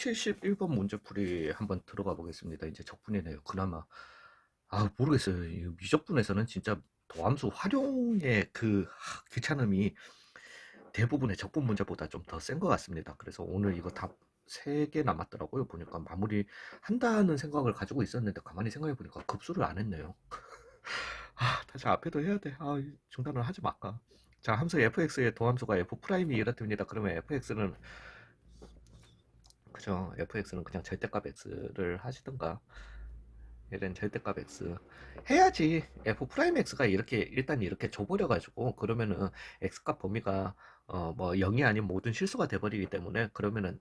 171번 문제풀이 한번 들어가 보겠습니다. 이제 적분이네요. 그나마. 아, 모르겠어요. 이 미적분에서는 진짜 도함수 활용의 그 하, 귀찮음이 대부분의 적분 문제보다 좀 더 센 것 같습니다. 그래서 오늘 이거 다세개 남았더라고요. 보니까 마무리 한다는 생각을 가지고 있었는데 가만히 생각해 보니까 급수를 안 했네요. 아, 다시 앞에도 해야 돼. 아, 중단을 하지 말까. 자, 함수 fx의 도함수가 f'이 이렇답니다. 그러면 fx는 그죠. fx는 그냥 절대값 x를 하시든가 얘는 절대값 x 해야지. F 프라임 x가 이렇게 일단 이렇게 줘버려 가지고 그러면은 x값 범위가 어 뭐 0이 아닌 모든 실수가 돼버리기 때문에 그러면은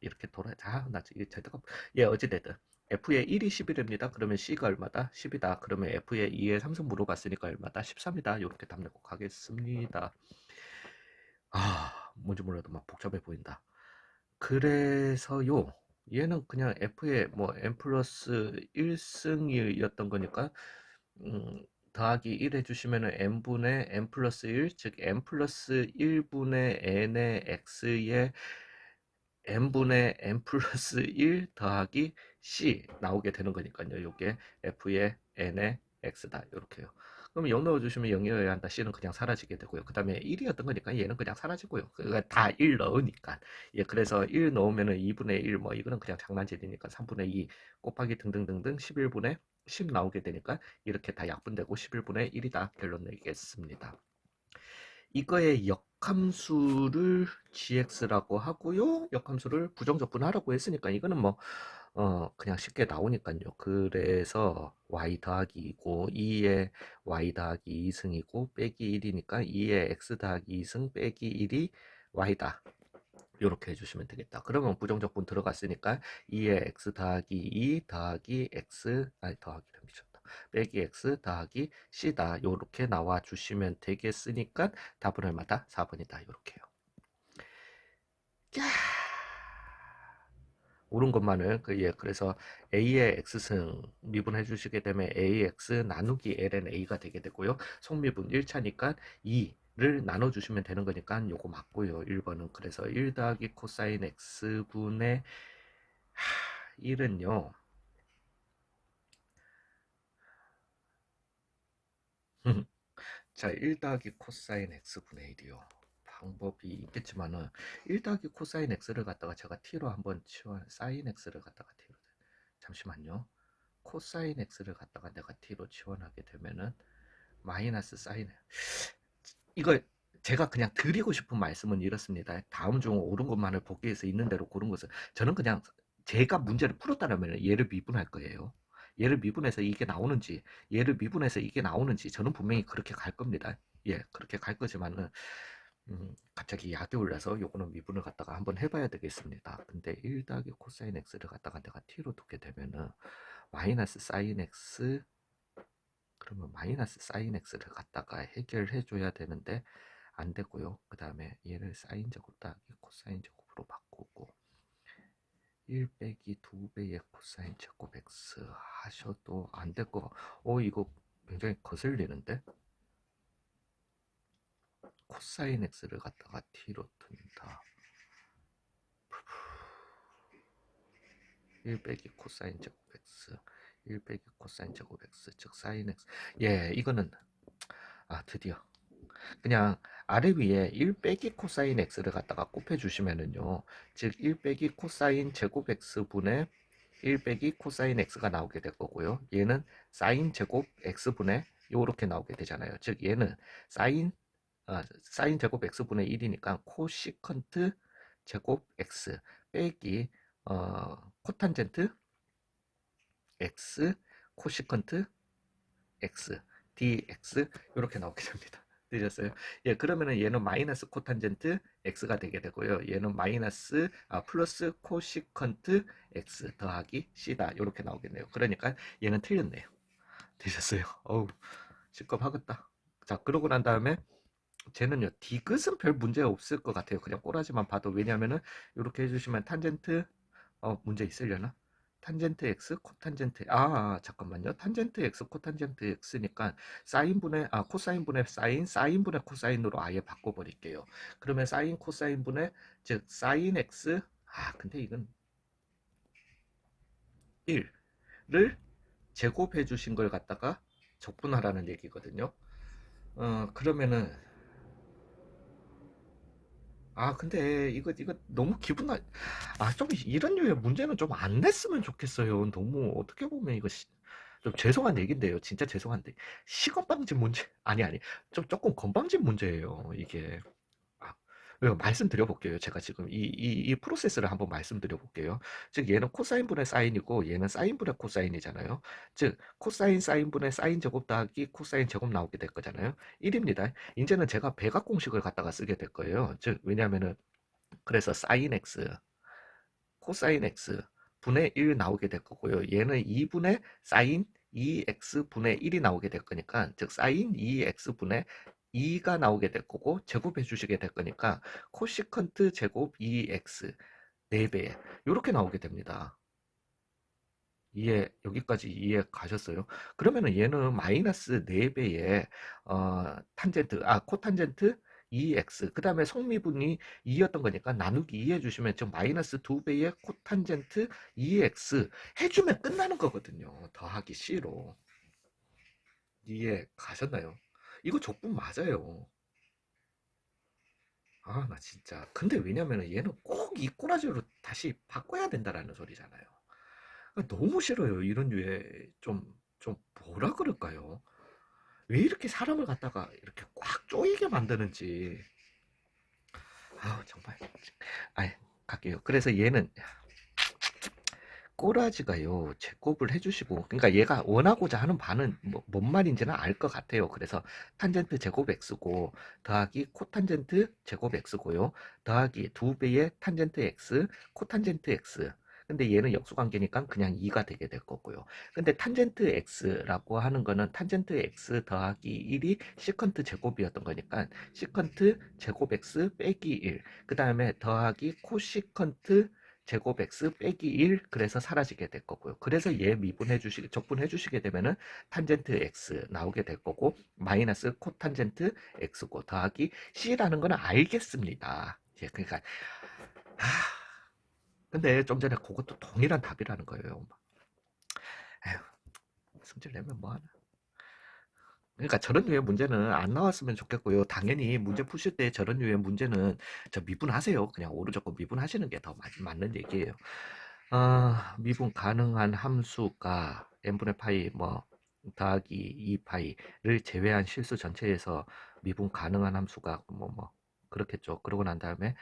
이렇게 돌아 아나 절대값. 예 어찌됐든 f의 1이 11입니다. 그러면 c가 얼마다? 10이다. 그러면 f의 2의 3승 물어봤으니까 얼마다? 13이다. 이렇게 답 내고 가겠습니다. 아 뭔지 몰라도 막 복잡해 보인다 그래서요 얘는 그냥 f의 뭐 n 플러스 1승이었던 거니까 음, 더하기 1 해주시면은 n분의 n 플러스 1, 즉 n 플러스 1분의 n의 x의 n분의 n 플러스 1 더하기 c 나오게 되는 거니까요. 이게 f의 n의 x다. 이렇게요. 그럼 0 넣어주시면 0이어야 한다. C는 그냥 사라지게 되고요. 그 다음에 1이었던 거니까 얘는 그냥 사라지고요. 그러니까 다 1 넣으니까. 예, 그래서 1 넣으면은 2분의 1, 뭐, 이거는 그냥 장난질이니까 3분의 2 곱하기 등등등등 11분의 10 나오게 되니까 이렇게 다 약분되고 11분의 1이다. 결론 내겠습니다. 이거의 역함수를 gx라고 하고요. 역함수를 부정적분하라고 했으니까 이거는 뭐 어, 그냥 쉽게 나오니까요. 그래서 y 더하기 2고 2에 y 더하기 2승이고 빼기 1이니까 2에 x 더하기 2승 빼기 1이 y다. 이렇게 해주시면 되겠다. 그러면 부정적분 들어갔으니까 2에 x 더하기 2 더하기 x 아니 더하기를 미쳤다. 빼기 x 더하기 c다. 이렇게 나와 주시면 되겠으니까 답은 얼마다? 4번이다. 이렇게요. 야. 옳은 것만을 그 예 그래서 a의 x승 미분해 주시게 되면 ax 나누기 ln a가 되게 되고요. 속미분 1차니까 2 를 나눠 주시면 되는 거니까 요거 맞고요. 1번은 그래서 1 더하기 코사인 x분의 1은요. 자, 1 더하기 코사인 x분의 1이요. 방법이 있겠지만은 1 더하기 코사인 x를 갖다가 제가 t로 한번 치워 사인 x를 갖다가 t로 잠시만요. 코사인 x를 갖다가 내가 t로 치환하게 되면은 마이너스 사인 이거 제가 그냥 드리고 싶은 말씀은 이렇습니다. 다음 중 옳은 것만을 보기 위해서 있는 대로 고른 것은 저는 그냥 제가 문제를 풀었다면 얘를 미분할 거예요. 얘를 미분해서 이게 나오는지 얘를 미분해서 이게 나오는지 저는 분명히 그렇게 갈 겁니다. 예, 그렇게 갈 거지만은 음, 갑자기 약이 올라서 요거는 미분을 갖다가 한번 해봐야 되겠습니다. 근데 1 더하기 코사인 x를 갖다가 내가 t로 두게 되면은 마이너스 사인 x 그러면 마이너스 사인 x를 갖다가 해결해 줘야 되는데 안 되고요. 그 다음에 얘를 사인 제곱 더하기 코사인 제곱으로 바꾸고 1 빼기 2배의 코사인 제곱 x 하셔도 안 될 거. 어 이거 굉장히 거슬리는데 코사인 x를 갖다가 t로 둔다. 1 빼기 코사인 제곱 x 1 빼기 코사인 제곱 x 즉 사인 x 예 이거는 아 드디어 그냥 아래 위에 1 빼기 코사인 x를 갖다가 곱해 주시면은요 즉 1 빼기 코사인 제곱 x분의 1 빼기 코사인 x가 나오게 될 거고요 얘는 사인 제곱 x분의 요렇게 나오게 되잖아요 즉 얘는 사인 어, 사인 제곱 x분의 1이니까 코시컨트 제곱 x 빼기 어, 코탄젠트 x 코시컨트 x dx 이렇게 나오게 됩니다. 되셨어요? 예, 그러면은 얘는 마이너스 코탄젠트 x가 되게 되고요. 얘는 마이너스 아, 플러스 코시컨트 x 더하기 c다 이렇게 나오겠네요. 그러니까 얘는 틀렸네요. 되셨어요? 어우 시겁하겠다. 자 그러고 난 다음에 쟤는요 디귿은 별 문제 없을 것 같아요 그냥 꼬라지만 봐도 왜냐면은 이렇게 해주시면 탄젠트 어 문제 있으려나 탄젠트 x 코탄젠트 아 잠깐만요. 탄젠트 x 코탄젠트 x니까 사인분의 아 코사인분의 사인 사인분의 코사인으로 아예 바꿔버릴게요. 그러면 사인 코사인분의 즉 사인 x 아 근데 이건 1을 제곱해 주신 걸 갖다가 적분하라는 얘기거든요. 어, 그러면은 아 근데 이거 이거 너무 기분 나. 아 좀 이런 류의 문제는 좀 안 냈으면 좋겠어요. 너무 어떻게 보면 이거 시- 좀 죄송한 얘긴데요. 진짜 죄송한데 시건방진 문제 아니 아니 좀 조금 건방진 문제예요. 이게 아, 왜 말씀드려 볼게요. 제가 지금 이, 이, 이 프로세스를 한번 말씀드려 볼게요. 즉 얘는 코사인분의 사인이고 얘는 사인분의 코사인이잖아요. 즉 코사인 사인분의 사인 제곱 더하기 코사인 제곱 나오게 될 거잖아요. 1입니다. 이제는 제가 배각 공식을 갖다가 쓰게 될 거예요. 즉 왜냐면은 그래서 사인 x 코사인 x 분의 1 나오게 될 거고요. 얘는 2분의 사인 2x 분의 1이 나오게 될 거니까 즉 사인 2x 분의 2가 나오게 될 거고 제곱해 주시게 될 거니까 코시컨트 제곱 2x 4배 이렇게 나오게 됩니다. 이해 여기까지 이해 가셨어요? 그러면은 얘는 마이너스 4배의 어, 탄젠트 아 코탄젠트 2x 그 다음에 성미분이 2였던 거니까 나누기 2 해주시면 지금 마이너스 2배의 코탄젠트 2x 해주면 끝나는 거거든요. 더하기 c로 이해 가셨나요? 이거 적분 맞아요. 아, 나 진짜. 근데 왜냐면은 얘는 꼭 이 꼬라지로 다시 바꿔야 된다라는 소리잖아요. 아, 너무 싫어요. 이런 류의 좀, 좀 뭐라 그럴까요? 왜 이렇게 사람을 갖다가 이렇게 꽉 쪼이게 만드는지. 아, 정말. 아, 갈게요. 그래서 얘는 꼬라지가요 제곱을 해주시고 그러니까 얘가 원하고자 하는 바는 뭐, 뭔 말인지는 알 것 같아요 그래서 탄젠트 제곱 x고 더하기 코탄젠트 제곱 x고요 더하기 두 배의 탄젠트 x 코탄젠트 x 근데 얘는 역수관계니까 그냥 2가 되게 될 거고요. 근데 탄젠트 x라고 하는 거는 탄젠트 x 더하기 1이 시컨트 제곱이었던 거니까 시컨트 제곱 x 빼기 1. 그 다음에 더하기 코시컨트 제곱 x 빼기 1 그래서 사라지게 될 거고요. 그래서 얘 미분해 주시 적분해 주시게 되면은 탄젠트 x 나오게 될 거고 마이너스 코탄젠트 x고 더하기 c라는 거는 알겠습니다. 예, 그러니까 하, 근데 좀 전에 그것도 동일한 답이라는 거예요. 에휴, 승질 내면 뭐 하나. 그러니까 저런 류의 문제는 안 나왔으면 좋겠고요. 당연히 문제 푸실 때 저런 류의 문제는 저 미분하세요. 그냥 오른쪽 미분하시는 게 더 맞는 얘기예요. 아, 미분 가능한 함수가 n분의 파이 뭐 더하기 2파이를 제외한 실수 전체에서 미분 가능한 함수가 뭐뭐 그렇겠죠. 그러고 난 다음에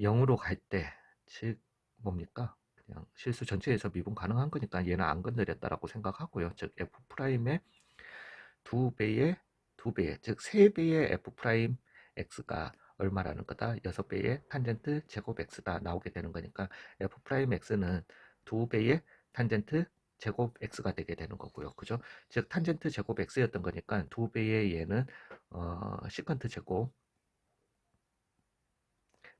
0으로 갈 때 즉 뭡니까? 그냥 실수 전체에서 미분 가능한 거니까 얘는 안 건드렸다라고 생각하고요. 즉 f 프라임의 두 배의 두 배의 즉세 배의 f 프라임 x가 얼마라는 거다. 여섯 배의 탄젠트 제곱 x다 나오게 되는 거니까 f 프라임 x는 두 배의 탄젠트 제곱 x가 되게 되는 거고요. 그죠? 즉 탄젠트 제곱 x였던 거니까 두 배의 얘는 어, 시컨트 제곱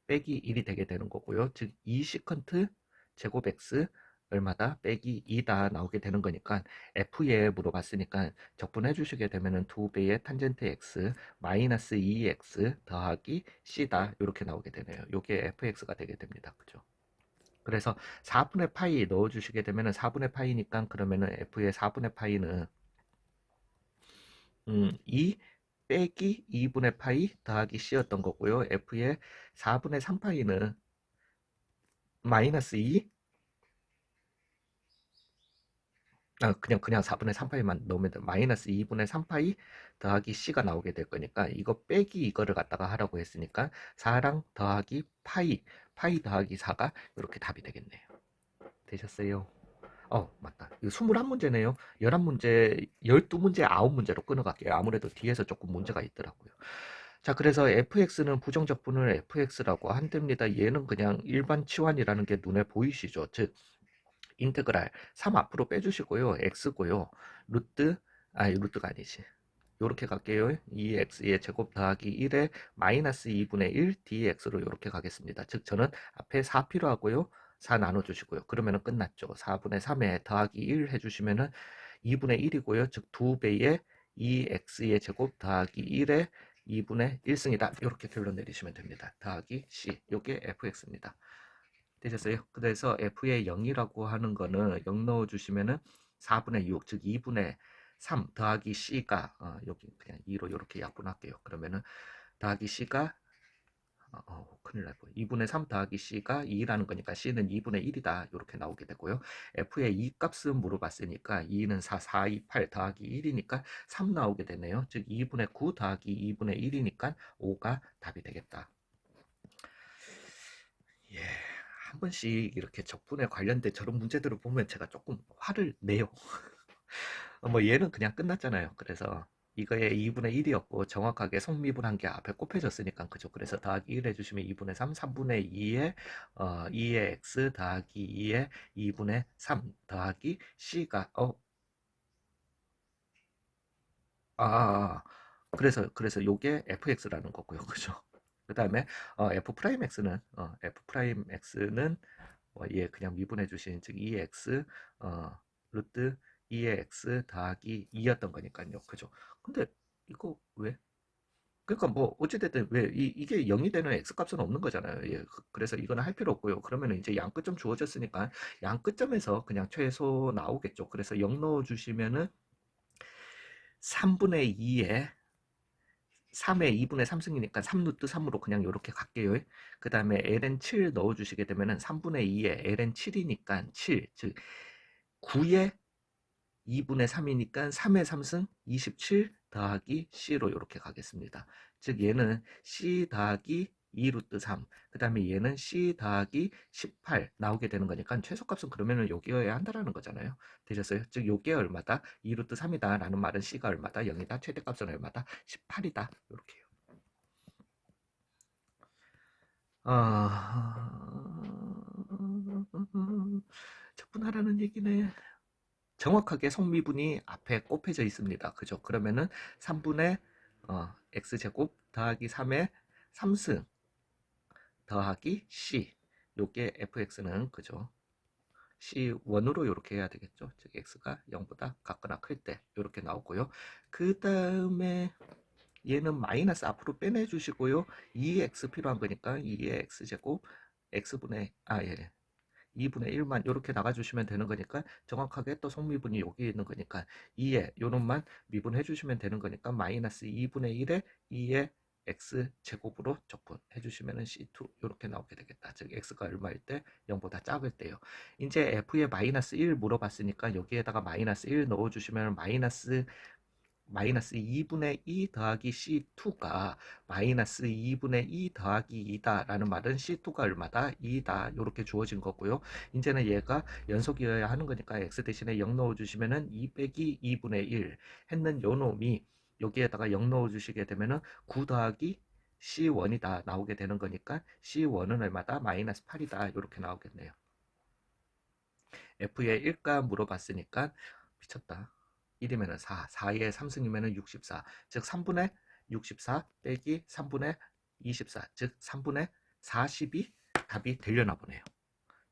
빼기 1이 되게 되는 거고요. 즉 2시컨트 제곱 x 얼마다 빼기 2다 나오게 되는 거니까 f에 물어봤으니까 적분해 주시게 되면은 2배의 탄젠트 x 마이너스 2x 더하기 c다 이렇게 나오게 되네요. 이게 fx가 되게 됩니다. 그죠? 그래서 4분의 파이 넣어 주시게 되면은 4분의 파이니까 그러면은 f의 4분의 파이는 음, 2 빼기 2분의 파이 더하기 c였던 거고요. f의 4분의 3파이는 마이너스 2 아, 그냥 그냥 4분의 3파이만 넣으면 돼. 마이너스 2분의 3파이 더하기 c가 나오게 될 거니까 이거 빼기 이거를 갖다가 하라고 했으니까 4랑 더하기 파이 파이 더하기 4가 이렇게 답이 되겠네요. 되셨어요? 어, 맞다. 이거 21문제네요. 11문제, 12문제, 9문제로 끊어갈게요. 아무래도 뒤에서 조금 문제가 있더라고요. 자, 그래서 fx는 부정적분을 fx라고 한답니다. 얘는 그냥 일반 치환이라는 게 눈에 보이시죠? 즉, 인테그랄 3 앞으로 빼주시고요. x고요. 루트, 아니, 루트가 아니지. 요렇게 갈게요. 2x의 제곱 더하기 1에 마이너스 2분의 1 dx로 요렇게 가겠습니다. 즉, 저는 앞에 4 필요하고요. 4 나눠주시고요. 그러면은 끝났죠. 4분의 3에 더하기 1 해주시면은 2분의 1이고요. 즉 2배의 2x의 제곱 더하기 1에 2분의 1승이다. 이렇게 결론 내리시면 됩니다. 더하기 c. 요게 fx입니다. 되셨어요? 그래서 f의 0이라고 하는 거는 0 넣어 주시면은 4분의 6, 즉 2분의 3 더하기 c가 어, 여기 그냥 2로 이렇게 약분할게요. 그러면은 더하기 c가 어, 어, 큰일 날 뻔. 2분의 3 더하기 c가 2라는 거니까 c는 2분의 1이다. 이렇게 나오게 되고요. f의 2 값은 물어봤으니까 2는 4, 4, 2, 8 더하기 1이니까 3 나오게 되네요. 즉 2분의 9 더하기 2분의 1이니까 5가 답이 되겠다. 예, 한 번씩 이렇게 적분에 관련된 저런 문제들을 보면 제가 조금 화를 내요. 뭐 얘는 그냥 끝났잖아요. 그래서 이거의 2분의 1이었고 정확하게 성미분한 게 앞에 곱해졌으니까 그죠. 그래서 더하기 1 해주시면 2분의 3, 3분의 2에 어, 2의 x 더하기 2의 2분의 3 더하기 c가 어 아, 아, 아. 그래서 그래서 요게 fx라는 거고요. 그죠? 그 다음에 어, f 프라임 x는 어, f 프라임 x는 어, 얘 그냥 미분해 주신 즉 2x 어, 루트 2의 x 더하기 2였던 거니까요. 그죠? 근데 이거 왜? 그러니까 뭐 어찌됐든 왜 이, 이게 0이 되는 x 값은 없는 거잖아요. 예, 그- 그래서 이거는 할 필요 없고요. 그러면 이제 양 끝점 주어졌으니까 양 끝점에서 그냥 최소 나오겠죠. 그래서 0 넣어주시면은 3분의 2에 3의 2분의 3승이니까 3루트 3으로 그냥 이렇게 갈게요. 그 다음에 ln 7 넣어주시게 되면은 3분의 2에 ln 7이니까 7, 즉 9의 2분의 3이니까 3의 3승 27 더하기 c로 이렇게 가겠습니다. 즉 얘는 c 더하기 2 루트 3, 그 다음에 얘는 c 더하기 18 나오게 되는 거니까 최소값은 그러면은 여기여야 한다라는 거잖아요. 되셨어요? 즉 요게 얼마다? 2 루트 3이다 라는 말은 c가 얼마다? 0이다. 최대값은 얼마다? 18이다. 이렇게요. 아... 적분하라는 얘기네. 정확하게 성미분이 앞에 곱해져 있습니다. 그죠? 그러면은 3분의 어, x제곱 더하기 3의 3승 더하기 c 요게 fx는 그죠? c1으로 이렇게 해야 되겠죠. 즉 x가 0보다 같거나 클 때 이렇게 나오고요. 그 다음에 얘는 마이너스 앞으로 빼내 주시고요. 2x 필요한 거니까 2의 x제곱 x분의 아 예. 2분의 1만 이렇게 나가주시면 되는 거니까 정확하게 또 성미분이 여기 있는 거니까 2에 요놈만 미분해 주시면 되는 거니까 마이너스 2분의 1에 2의 x 제곱으로 적분해 주시면 c2 이렇게 나오게 되겠다. 즉 x가 얼마일 때 0보다 작을 때요. 이제 f에 마이너스 1 물어봤으니까 여기에다가 마이너스 1 넣어 주시면 마이너스 마이너스 2분의 2 더하기 C2가 마이너스 2분의 2 더하기 2다 라는 말은 C2가 얼마다? 2다 이렇게 주어진 거고요. 이제는 얘가 연속이어야 하는 거니까 X 대신에 0 넣어주시면 은 2 빼기 2분의 1 했는 요 놈이 여기에다가 0 넣어주시게 되면은 9 더하기 C1이다 나오게 되는 거니까 C1은 얼마다? 마이너스 8이다 이렇게 나오겠네요. F의 1가 물어봤으니까 미쳤다. 1이면 4, 4의 3승이면 64, 즉 3분의 64 빼기 3분의 24, 즉 3분의 40이 답이 되려나 보네요.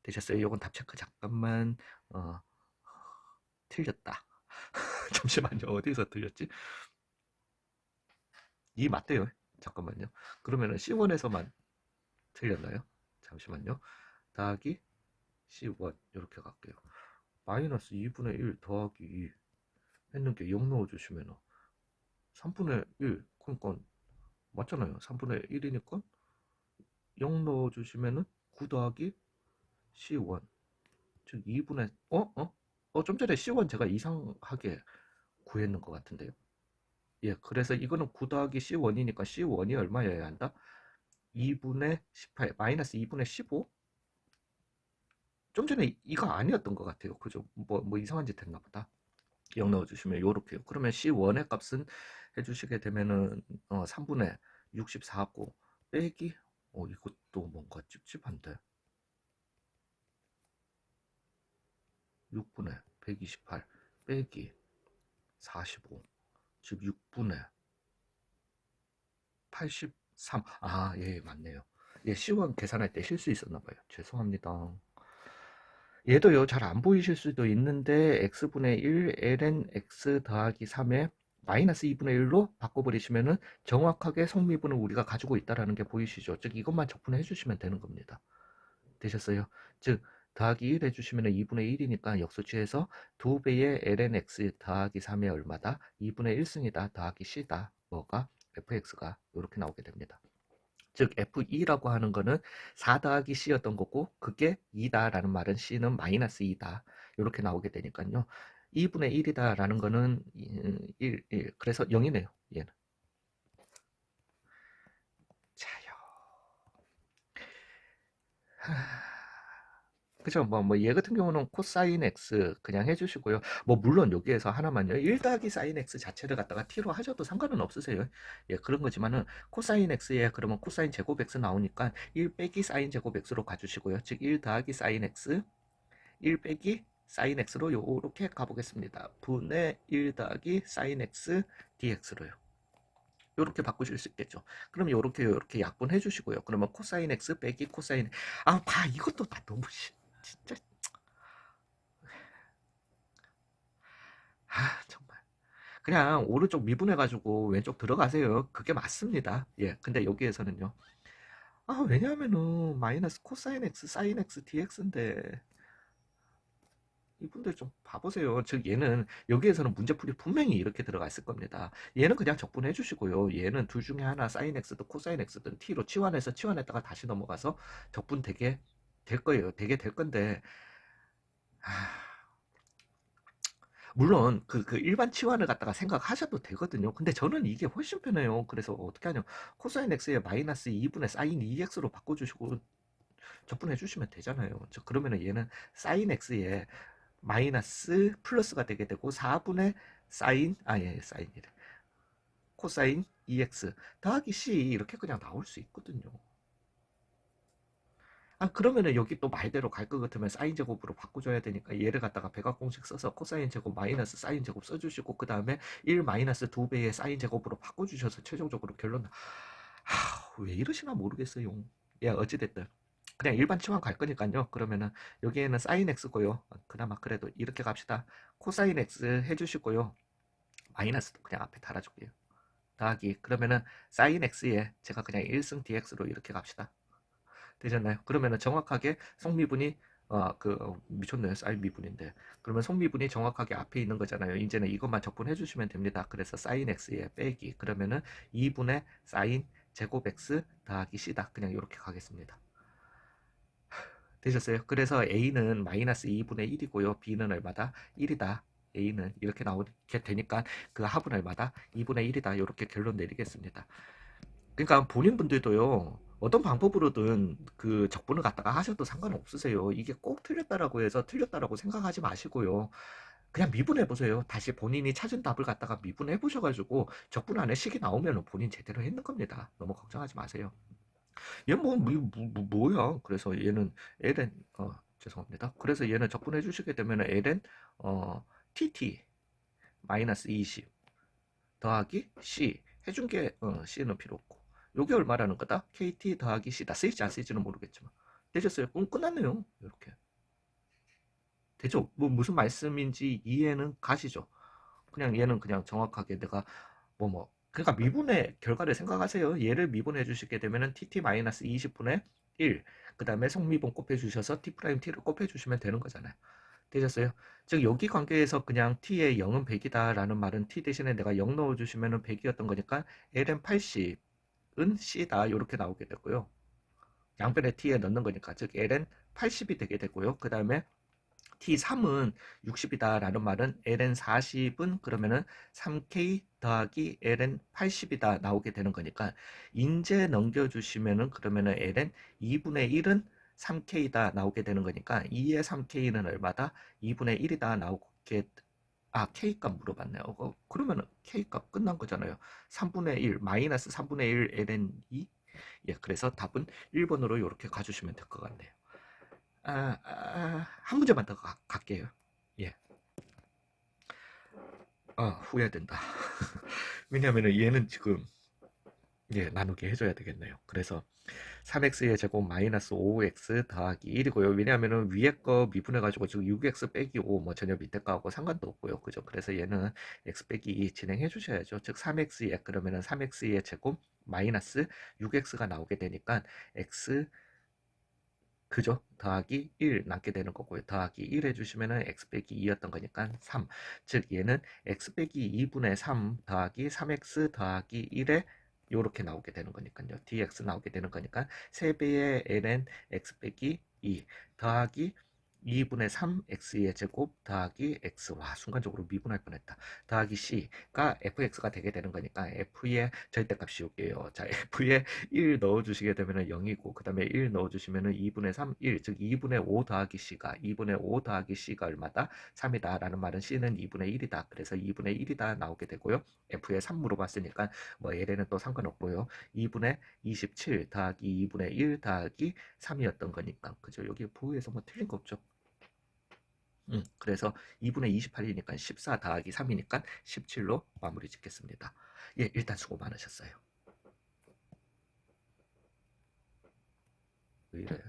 되셨어요? 이건 답 체크 잠깐만 어, 틀렸다. 잠시만요. 어디서 틀렸지? 이 맞대요. 잠깐만요. 그러면은 C1에서만 틀렸나요? 잠시만요. 더하기 C1 이렇게 갈게요. 마이너스 2분의 1 더하기 2 했는 게 0 넣어주시면 3분의 1 그러니까 맞잖아요 3분의 1이니까 0 넣어주시면은 9 더하기 C1 즉 2분의 어? 어? 어 좀 전에 C1 제가 이상하게 구했는 것 같은데요 예 그래서 이거는 9 더하기 C1이니까 C1이 얼마여야 한다? 2분의 18 마이너스 2분의 15? 좀 전에 이거 아니었던 것 같아요 그죠? 뭐, 뭐 이상한 짓 했나 보다 0 넣어주시면 요렇게요. 그러면 C1의 값은 해주시게 되면은 어, 3분의 64고 빼기 어 이것도 뭔가 찝찝한데 6분의 128 빼기 45 즉 6분의 83 아 예 맞네요. 예 C1 계산할 때 실수 있었나 봐요. 죄송합니다. 얘도요 잘 안 보이실 수도 있는데 x분의 1 ln x 더하기 3에 마이너스 2분의 1로 바꿔버리시면은 정확하게 성미분을 우리가 가지고 있다라는 게 보이시죠? 즉 이것만 적분해 주시면 되는 겁니다. 되셨어요? 즉 더하기 1 해주시면 2분의 1이니까 역수치에서 2배의 lnx 더하기 3이 얼마다? 2분의 1승이다 더하기 c다 뭐가? fx가 이렇게 나오게 됩니다. 즉 f2라고 하는 거는 4 더하기 c였던 거고 그게 2다라는 말은 c는 마이너스 2다 이렇게 나오게 되니까요. 2분의 1이다라는 거는 1, 1 그래서 0이네요. 얘는. 자요. 하... 그죠? 뭐, 뭐, 얘 같은 경우는 코사인 x 그냥 해주시고요. 뭐, 물론 여기에서 하나만요. 1 더하기 사인 x 자체를 갖다가 t로 하셔도 상관은 없으세요. 예, 그런 거지만은 코사인 x에 그러면 코사인 제곱 x 나오니까 1 빼기 사인 제곱 x로 가주시고요. 즉, 1 더하기 사인 x, 1 빼기 사인 x로 요렇게 가보겠습니다. 분의 1 더하기 사인 x dx로요. 요렇게 바꾸실 수 있겠죠. 그럼 요렇게 요렇게 약분해 주시고요. 그러면 코사인 x 빼기 코사인 아, 봐. 이것도 다 너무 진짜 아 정말 그냥 오른쪽 미분해 가지고 왼쪽 들어가세요 그게 맞습니다 예 근데 여기에서는요 아 왜냐하면은 마이너스 코사인 x 사인 x dx인데 이분들 좀 봐보세요. 즉 얘는 여기에서는 문제풀이 분명히 이렇게 들어가 있을 겁니다. 얘는 그냥 적분해 주시고요. 얘는 둘 중에 하나 사인 x든 코사인 x든 t로 치환해서 치환했다가 다시 넘어가서 적분 되게 될 거예요. 되게 될 건데 아, 물론 그, 그 일반 치환을 갖다가 생각하셔도 되거든요. 근데 저는 이게 훨씬 편해요. 그래서 어떻게 하냐 코사인 x에 마이너스 2분의 사인 2x로 바꿔주시고 적분해 주시면 되잖아요. 저 그러면은 얘는 사인 x에 마이너스 플러스가 되게 되고 4분의 사인 아예 사인이래 코사인 2x 더하기 c 이렇게 그냥 나올 수 있거든요. 아 그러면은 여기 또 말대로 갈 것 같으면 사인 제곱으로 바꿔줘야 되니까 얘를 갖다가 백악 공식 써서 코사인 제곱 마이너스 사인 제곱 써주시고 그 다음에 1 마이너스 2배의 사인 제곱으로 바꿔주셔서 최종적으로 결론 하, 왜 이러시나 모르겠어요. 야 어찌됐든 그냥 일반 치환 갈 거니까요. 그러면은 여기에는 사인 x고요. 그나마 그래도 이렇게 갑시다. 코사인 x 해주시고요. 마이너스도 그냥 앞에 달아줄게요. 더하기 그러면은 사인 x에 제가 그냥 1승 dx로 이렇게 갑시다. 되셨나요? 그러면은 정확하게 성미분이 어, 그, 미쳤네요. 사인 미분인데. 그러면 성미분이 정확하게 앞에 있는 거잖아요. 이제는 이것만 적분해 주시면 됩니다. 그래서 사인 x에 빼기. 그러면은 2분의 사인 제곱 x 더하기 c다. 그냥 이렇게 가겠습니다. 되셨어요? 그래서 a는 마이너스 2분의 1이고요. b는 얼마다? 1이다. a는 이렇게 나오게 되니까 그 합은 얼마다? 2분의 1이다. 이렇게 결론 내리겠습니다. 그러니까 본인분들도요. 어떤 방법으로든 그 적분을 갖다가 하셔도 상관없으세요. 이게 꼭 틀렸다라고 해서 틀렸다라고 생각하지 마시고요. 그냥 미분해 보세요. 다시 본인이 찾은 답을 갖다가 미분해 보셔가지고 적분 안에 식이 나오면 본인 제대로 했는 겁니다. 너무 걱정하지 마세요. 얘뭐 뭐, 뭐, 뭐, 야 그래서 얘는 ln 어 죄송합니다. 그래서 얘는 적분해 주시게 되면 ln 어 tt 마이너스 20 더하기 c 해준 게 어, c는 필요 없고 요게 얼마라는 거다? KT 더하기 C다. 쓰일지 안 쓰일지는 모르겠지만. 되셨어요? 꿈 끝났네요. 이렇게. 되죠? 뭐 무슨 말씀인지 이해는 가시죠? 그냥 얘는 그냥 정확하게 내가 뭐 뭐. 그러니까 미분의 결과를 생각하세요. 얘를 미분해 주시게 되면은 TT-20분의 1. 그 다음에 성미분 곱해 주셔서 T'T를 곱해 주시면 되는 거잖아요. 되셨어요? 즉 여기 관계에서 그냥 t의 0은 100이다 라는 말은 t 대신에 내가 0 넣어주시면 100이었던 거니까 ln 80 은 C다 이렇게 나오게 되고요. 양변에 T에 넣는 거니까 즉 L은 80이 되게 되고요. 그 다음에 T3은 60이다 라는 말은 ln 40은 그러면은 3k 더하기 ln 80이다 나오게 되는 거니까 인제 넘겨주시면은 그러면은 ln 2분의 1은 3k다 나오게 되는 거니까 2의 3k는 얼마다? 2분의 1이다 나오게 아, K값 물어봤네요. 어, 그러면 K값 끝난 거잖아요. 3분의 1, 마이너스 3분의 1 ln 2? 예, 그래서 답은 1번으로 이렇게 가주시면 될 것 같네요. 아, 아, 한 문제만 더 가, 갈게요. 예. 아, 후회된다. 왜냐면은 얘는 지금 예, 나누게 해줘야 되겠네요. 그래서 3x의 제곱 마이너스 5x 더하기 1이고요. 왜냐하면 위에 거 미분해가지고 지금 6x 빼기 5, 뭐 전혀 밑에 거하고 상관도 없고요. 그죠? 그래서 얘는 x 빼기 2 진행해 주셔야죠. 즉 3x의 그러면은 3x의 제곱 마이너스 6x가 나오게 되니까 x 그죠? 더하기 1 남게 되는 거고요. 더하기 1 해주시면은 x 빼기 2였던 거니까 3. 즉 얘는 x 빼기 2분의 3 더하기 3x 더하기 1에 요렇게 나오게 되는 거니까요. dx 나오게 되는 거니까 3배의 ln x 빼기 2 더하기 2분의 3 x의 제곱 더하기 x. 와 순간적으로 미분할 뻔했다. 더하기 c가 fx가 되게 되는 거니까 f의 절대값이 여기에요. 자 f에 1 넣어주시게 되면 0이고 그 다음에 1 넣어주시면 2분의 3 1 즉 2분의 5 더하기 c가 2분의 5 더하기 c가 얼마다? 3이다. 라는 말은 c는 2분의 1이다. 그래서 2분의 1이다 나오게 되고요. f에 3 물어봤으니까 뭐 LN은 또 상관없고요. 2분의 27 더하기 2분의 1 더하기 3이었던 거니까. 그죠? 여기 부호에서 뭐 틀린 거 없죠 음, 그래서 2분의 28이니까 14 더하기 3이니까 17로 마무리 짓겠습니다. 예, 일단 수고 많으셨어요. 왜 이래?